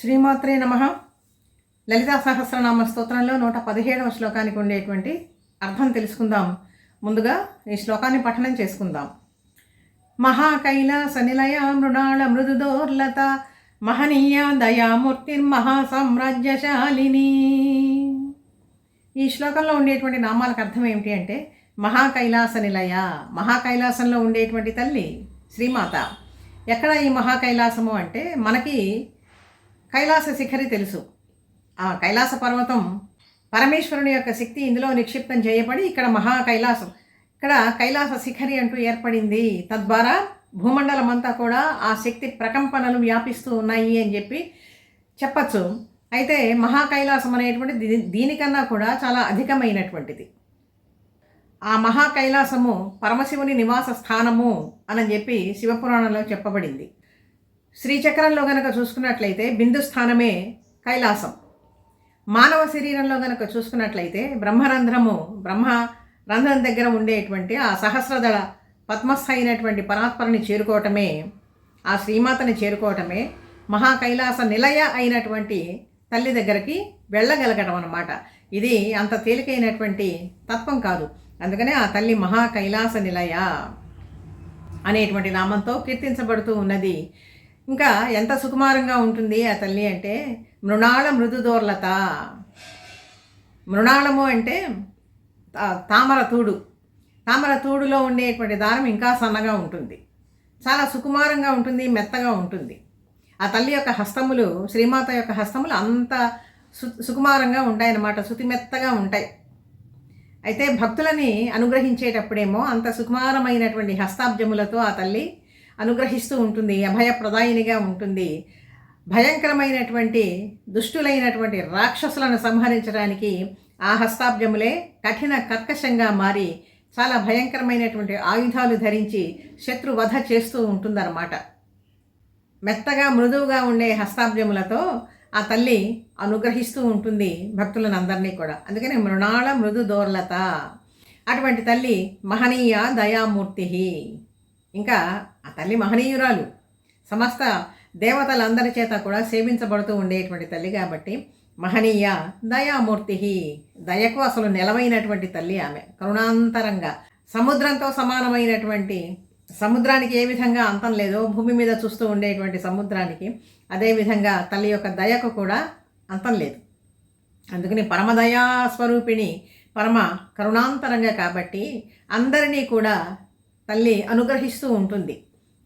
శ్రీమాత్రే నమ. లలితా సహస్రనామ స్తోత్రంలో నూట పదిహేడవ శ్లోకానికి ఉండేటువంటి అర్థం తెలుసుకుందాం. ముందుగా ఈ శ్లోకాన్ని పఠనం చేసుకుందాం. మహాకైలాస నిలయ మృణాళ మృదుదోర్లత మహనీయ దయామూర్తిర్మహాసామ్రాజ్యశాలిని ఈ శ్లోకంలో ఉండేటువంటి నామాలకు అర్థం ఏమిటి అంటే మహాకైలాస నిలయ మహాకైలాసంలో ఉండేటువంటి తల్లి శ్రీమాత. ఎక్కడ ఈ మహాకైలాసము అంటే మనకి కైలాస శిఖరి తెలుసు. ఆ కైలాస పర్వతం పరమేశ్వరుని యొక్క శక్తి ఇందులో నిక్షిప్తం చేయబడి ఇక్కడ మహా కైలాసం ఇక్కడ కైలాస శిఖరి అంటూ ఏర్పడింది. తద్వారా భూమండలం అంతా కూడా ఆ శక్తి ప్రకంపనలు వ్యాపిస్తూ ఉన్నాయి అని చెప్పి చెప్పచ్చు. అయితే మహాకైలాసం అనేటువంటి దీనికన్నా కూడా చాలా అధికమైనటువంటిది. ఆ మహా కైలాసము పరమశివుని నివాస స్థానము అని చెప్పి శివపురాణంలో చెప్పబడింది. శ్రీచక్రంలో గనక చూసుకున్నట్లయితే బిందు స్థానమే కైలాసం. మానవ శరీరంలో గనక చూసుకున్నట్లయితే బ్రహ్మరంధ్రము బ్రహ్మ రంధ్రం దగ్గర ఉండేటువంటి ఆ సహస్రదళ పద్మస్థ అయినటువంటి పరాత్పరని చేరుకోవటమే ఆ శ్రీమాతని చేరుకోవటమే మహా కైలాస నిలయ అయినటువంటి తల్లి దగ్గరికి వెళ్ళగలగటం అన్నమాట. ఇది అంత తేలికైనటువంటి తత్వం కాదు. అందుకనే ఆ తల్లి మహా కైలాస నిలయ అనేటువంటి నామంతో కీర్తించబడుతూ ఉన్నది. ఇంకా ఎంత సుకుమారంగా ఉంటుంది ఆ తల్లి అంటే మృణాళ మృదుదోర్లత. మృణాళము అంటే తామర తూడు. తామర తూడులో ఉండేటువంటి దారం ఇంకా సన్నగా ఉంటుంది. చాలా సుకుమారంగా ఉంటుంది మెత్తగా ఉంటుంది. ఆ తల్లి యొక్క హస్తములు శ్రీమాత యొక్క హస్తములు అంత సు సుకుమారంగా ఉంటాయన్నమాట శుతిమెత్తగా ఉంటాయి. అయితే భక్తులని అనుగ్రహించేటప్పుడేమో అంత సుకుమారమైనటువంటి హస్తాబ్జములతో ఆ తల్లి అనుగ్రహిస్తూ ఉంటుంది అభయప్రదాయినిగా ఉంటుంది. భయంకరమైనటువంటి దుష్టులైనటువంటి రాక్షసులను సంహరించడానికి ఆ హస్తాబ్జములే కఠిన కర్కశంగా మారి చాలా భయంకరమైనటువంటి ఆయుధాలు ధరించి శత్రువధ చేస్తూ ఉంటుందన్నమాట. మెత్తగా మృదువుగా ఉండే హస్తాబ్జములతో ఆ తల్లి అనుగ్రహిస్తూ ఉంటుంది భక్తులను అందరినీ కూడా. అందుకని మృణాళ మృదు దోర్లత అటువంటి తల్లి మహనీయ దయామూర్తి ఇంకా ఆ తల్లి మహనీయురాలు. సమస్త దేవతలందరి చేత కూడా సేవించబడుతూ ఉండేటువంటి తల్లి కాబట్టి మహనీయ దయామూర్తి దయకు అసలు నెలవైనటువంటి తల్లి ఆమె. కరుణాంతరంగా. సముద్రంతో సమానమైనటువంటి సముద్రానికి ఏ విధంగా అంతం లేదో భూమి మీద చూస్తూ ఉండేటువంటి సముద్రానికి అదేవిధంగా తల్లి యొక్క దయకు కూడా అంతం లేదు. అందుకని పరమదయా స్వరూపిణి పరమ కరుణాంతరంగా కాబట్టి అందరినీ కూడా తల్లి అనుగ్రహిస్తూ ఉంటుంది.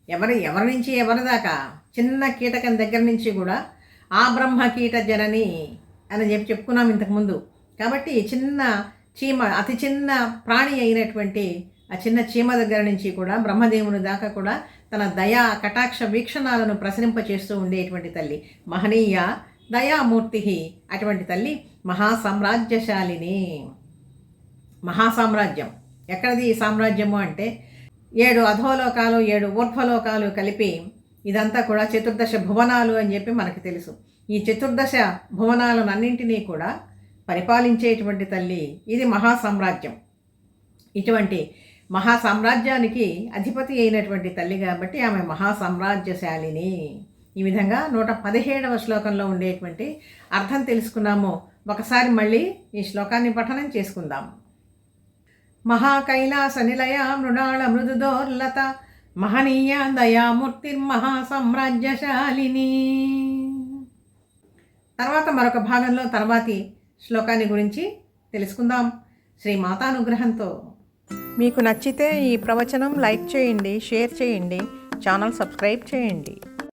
ఎవరి ఎవరి నుంచి ఎవరి దాకా చిన్న కీటకం దగ్గర నుంచి కూడా ఆ బ్రహ్మ కీట జనని అని చెప్పి చెప్పుకున్నాం ఇంతకుముందు కాబట్టి చిన్న చీమ అతి చిన్న ప్రాణి అయినటువంటి ఆ చిన్న చీమ దగ్గర నుంచి కూడా బ్రహ్మదేవుని దాకా కూడా తన దయా కటాక్ష వీక్షణాలను ప్రసరింపచేస్తూ ఉండేటువంటి తల్లి. మహనీయ దయామూర్తి అటువంటి తల్లి మహాసామ్రాజ్యశాలిని. మహాసామ్రాజ్యం. ఎక్కడది ఈ సామ్రాజ్యము అంటే ఏడు అధోలోకాలు ఏడు ఊర్ధ్వలోకాలు కలిపి ఇదంతా కూడా చతుర్దశ భువనాలు అని చెప్పి మనకు తెలుసు. ఈ చతుర్దశ భువనాలను అన్నింటినీ కూడా పరిపాలించేటువంటి తల్లి ఇది మహాసామ్రాజ్యం. ఇటువంటి మహాసామ్రాజ్యానికి అధిపతి అయినటువంటి తల్లి కాబట్టి ఆమె మహాసామ్రాజ్యశాలిని. ఈ విధంగా నూట పదిహేడవ శ్లోకంలో ఉండేటువంటి అర్థం తెలుసుకున్నాము. ఒకసారి మళ్ళీ ఈ శ్లోకాన్ని పఠనం చేసుకుందాం. మహాకైలాస నిలయ మృణాళ మృదుదోర్లత మహనీయ దయామూర్తిర్మహాసామ్రాజ్యశాలిని తర్వాత మరొక భాగంలో తర్వాతి శ్లోకాన్ని గురించి తెలుసుకుందాం. శ్రీ మాతానుగ్రహంతో. మీకు నచ్చితే ఈ ప్రవచనం లైక్ చేయండి షేర్ చేయండి ఛానల్ సబ్స్క్రైబ్ చేయండి.